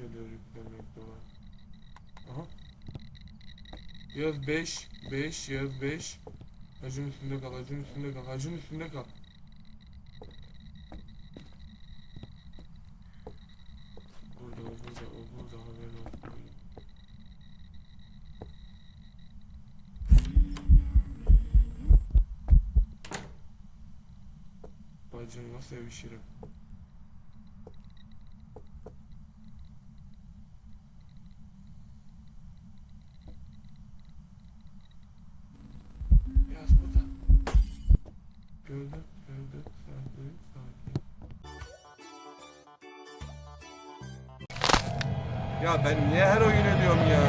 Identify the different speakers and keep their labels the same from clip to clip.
Speaker 1: dosyaları yüklemek de var. Aha. Yaz 5, 5, yaz 5. Hacın üstünde kal, hacın üstünde kal, hacın üstünde kal. Burada, burada, o burada, haberin olsun. Bacınla sevişirim. Yaz Ya ben niye her oyun ediyorum ya?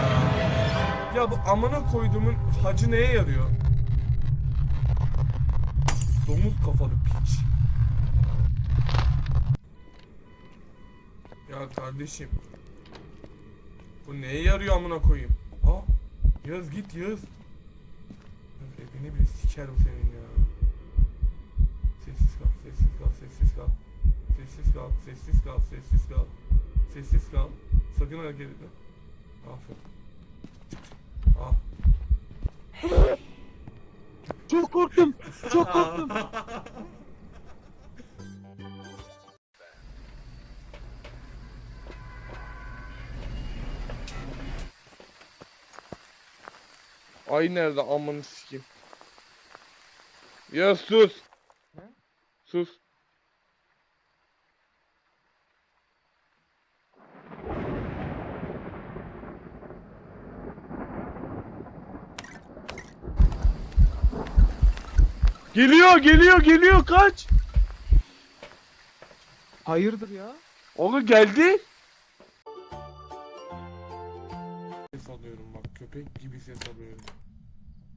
Speaker 1: Ya bu amına koyduğumun hacı neye yarıyor? Domuz kafalı piç. Ya kardeşim. Bu neye yarıyor amına koyayım? Aa, Yağız git. Yağız Evini bile siker bu senin ya. Sessiz kal, sessiz kal, sessiz kal. Sessiz kal, sessiz kal, sessiz kal. Sessiz kal. Sakın hareket etme. Aferin. Ah.
Speaker 2: Çok korktum. Çok korktum.
Speaker 1: Ay nerede amını sikeyim. Ya sus. Sus. Geliyor, geliyor, geliyor. Kaç.
Speaker 2: Hayırdır ya?
Speaker 1: Oğlum geldi. Ses alıyorum bak köpek gibi ses alıyorum.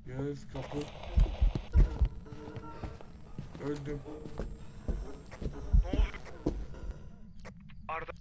Speaker 1: Yağız kapı. Öldüm.
Speaker 3: Arda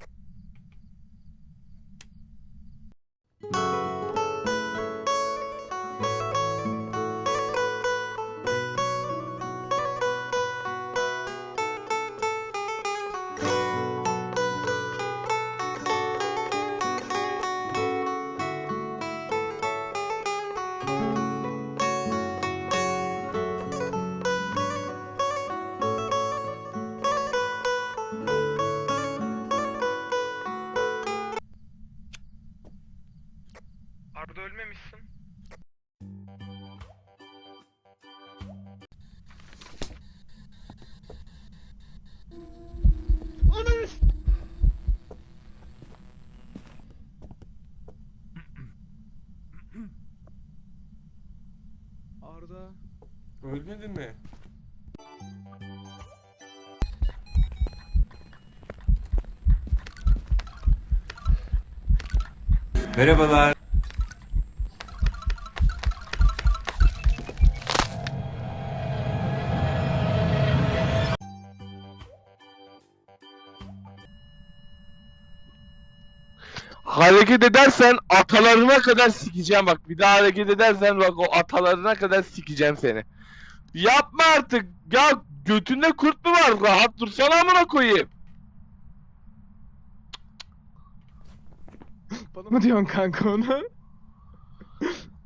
Speaker 3: ölmemişsin.
Speaker 2: Arda.
Speaker 1: Ölmedin mi?
Speaker 4: Merhabalar.
Speaker 1: Hareket edersen atalarına kadar sikeceğim bak. Bir daha hareket edersen bak o atalarına kadar sikeceğim seni. Yapma artık. Ya götünde kurt mu var? Rahat dursana amına koyayım.
Speaker 2: Bana mı diyorsun kanka onu?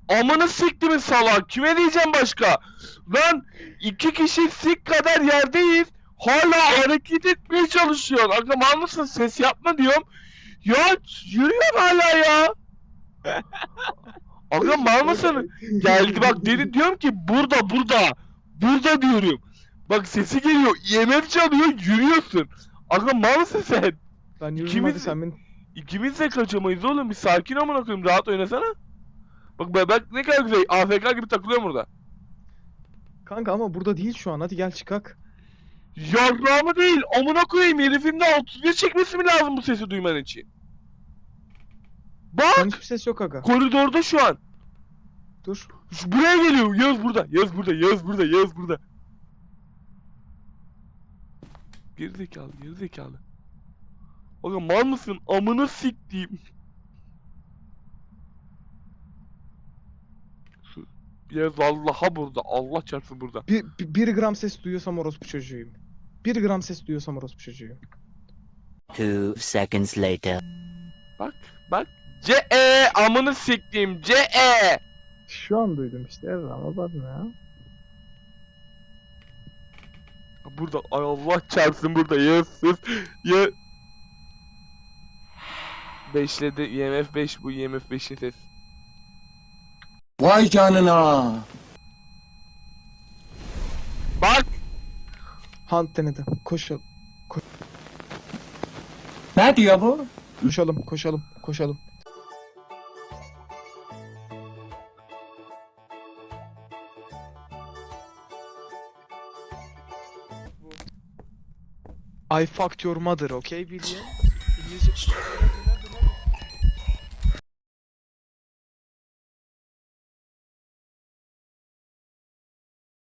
Speaker 1: Amını siktimin salak. Kime diyeceğim başka? Lan iki kişi sik kadar yerdeyiz. Hala hareket etmeye çalışıyor. Aga mal mısın? Ses yapma diyorum. Ya yürüyor hala ya. Aga mal mısın? Geldi bak dedi diyorum ki burada burada. Burada diyorum. Bak sesi geliyor. IMF çalıyor yürüyorsun. Aga mal mısın sen?
Speaker 2: Ben yürüdüm
Speaker 1: İkimiz-
Speaker 2: hadi sen beni...
Speaker 1: İkimiz de kaçamayız oğlum. Bir sakin amına koyayım. Rahat oynasana. Bak ben, bak ne kadar güzel. AFK gibi takılıyorum burada.
Speaker 2: Kanka ama burada değil şu an hadi gel çıkak.
Speaker 1: Yarrağımı değil. Amına koyayım. Herifin de 31 çekmesi mi lazım bu sesi duyman için? Bak.
Speaker 2: hiçbir ses yok aga.
Speaker 1: Koridorda şu an.
Speaker 2: Dur.
Speaker 1: Şu- Buraya geliyor. Yaz burada. Yaz burada. Yaz burada. Yaz burada. Gerizekalı. Gerizekalı. Oğlum mal mısın? Amını siktiğim. Yaz Allah'a burada. Allah çarpsın burada.
Speaker 2: Bir, bir, bir gram ses duyuyorsam orospu çocuğuyum. Bir gram ses duyuyorsam orospu çocuğuyum.
Speaker 5: Two seconds later.
Speaker 1: Bak bak. C E amını siktiğim C E.
Speaker 2: Şu an duydum işte ama bakma ya.
Speaker 1: Burada ay Allah çarpsın burada yazsız. Ya Beşledi IMF 5 bu IMF 5'in ses.
Speaker 4: Vay canına.
Speaker 1: Bak
Speaker 2: Hunt denedi. Koşalım.
Speaker 4: Ne diyor bu?
Speaker 2: Koşalım. Koşalım. Koşalım. I fucked your mother, okay William? İngilizce...